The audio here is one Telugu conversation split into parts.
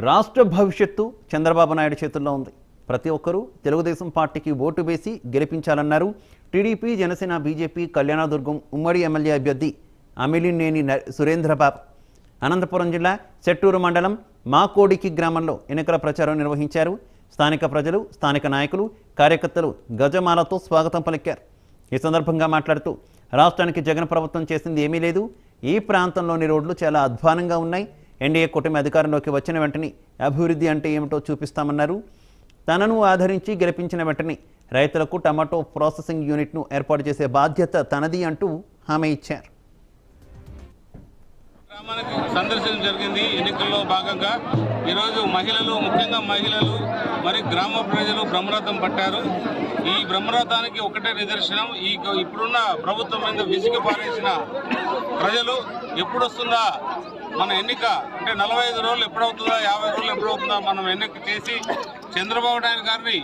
రాష్ట్ర భవిష్యత్తు చంద్రబాబు నాయుడు చేతుల్లో ఉంది. ప్రతి ఒక్కరూ తెలుగుదేశం పార్టీకి ఓటు వేసి గెలిపించాలన్నారు. టీడీపీ జనసేన బీజేపీ కళ్యాణదుర్గం ఉమ్మడి ఎమ్మెల్యే అభ్యర్థి అమిలినేని న- సురేంద్రబాబు. అనంతపురం జిల్లా చెట్టూరు మండలం మాకోడికి గ్రామంలో ఎన్నికల ప్రచారం నిర్వహించారు. స్థానిక ప్రజలు స్థానిక నాయకులు కార్యకర్తలు గజమాలతో స్వాగతం పలికారు. ఈ సందర్భంగా మాట్లాడుతూ రాష్ట్రానికి జగన్ ప్రభుత్వం చేసింది ఏమీ లేదు. ఈ ప్రాంతంలోని రోడ్లు చాలా అధ్వానంగా ఉన్నాయి. ఎన్డీఏ కూటమి అధికారంలోకి వచ్చిన వెంటనే అభివృద్ధి అంటే ఏమిటో చూపిస్తామన్నారు. తనను ఆధరించి గెలిపించిన వెంటనే రైతులకు టమాటో ప్రాసెసింగ్ యూనిట్ను ఏర్పాటు చేసే బాధ్యత తనది అంటూ హామీ ఇచ్చారు. గ్రామానికి సందర్శన జరిగింది. ఎన్నికల్లో భాగంగా ఈరోజు మహిళలు ముఖ్యంగా మహిళలు మరి గ్రామ ప్రజలు బ్రహ్మరథం పట్టారు. ఈ బ్రహ్మరథానికి ఒకటే నిదర్శనం. ఈ ఇప్పుడున్న ప్రభుత్వం మీద విసిగి పారేసిన ప్రజలు ఎప్పుడొస్తుందా మన ఎన్నిక? అంటే నలభై ఐదు రోజులు ఎప్పుడవుతుందా యాభై రోజులు ఎప్పుడవుతుందా మనం ఎన్నిక చేసి చంద్రబాబు నాయుడు గారిని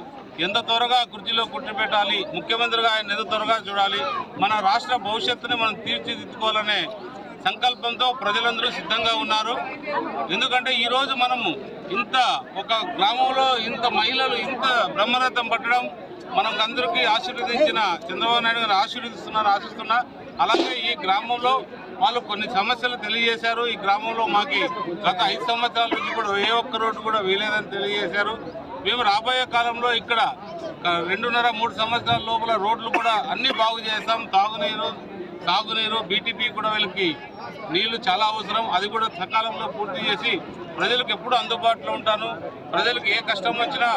ఎంత త్వరగా కుర్చీలో కూర్చోబెట్టాలి ముఖ్యమంత్రిగా ఆయన ఎంత త్వరగా చూడాలి మన రాష్ట్ర భవిష్యత్తుని మనం తీర్చిదిద్దుకోవాలనే సంకల్పంతో ప్రజలందరూ సిద్ధంగా ఉన్నారు. ఎందుకంటే ఈరోజు మనము ఇంత ఒక గ్రామంలో ఇంత మహిళలు ఇంత బ్రహ్మరథం పట్టడం మనకు అందరికీ ఆశీర్వదించిన చంద్రబాబు నాయుడు గారు ఆశీర్వదిస్తున్నారు ఆశిస్తున్నా అలాగే ఈ గ్రామంలో వాళ్ళు కొన్ని సమస్యలు తెలియజేశారు. ఈ గ్రామంలో మాకు గత ఐదు సంవత్సరాల నుంచి కూడా ఏ ఒక్క రోడ్డు కూడా వీలేదని తెలియజేశారు. మేము రాబోయే కాలంలో ఇక్కడ రెండున్నర మూడు సంవత్సరాల లోపల రోడ్లు కూడా అన్ని బాగు చేస్తాం తాగునీరు సాగునీరు బీటీపీ కూడా వీళ్ళకి నీళ్ళు చాలా అవసరం. అది కూడా సకాలంలో పూర్తి చేసి ప్రజలకు ఎప్పుడు అందుబాటులో ఉంటాను. ప్రజలకు ఏ కష్టం వచ్చినా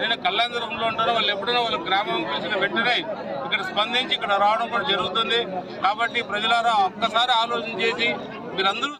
నేను కళ్యాణదుర్గంలో ఉంటాను. వాళ్ళు ఎప్పుడైనా వాళ్ళ గ్రామం పిలిచిన వెంటనే ఇక్కడ స్పందించి ఇక్కడ రావడం కూడా జరుగుతుంది. కాబట్టి ప్రజలారా ఒక్కసారి ఆలోచన చేసి మీరందరూ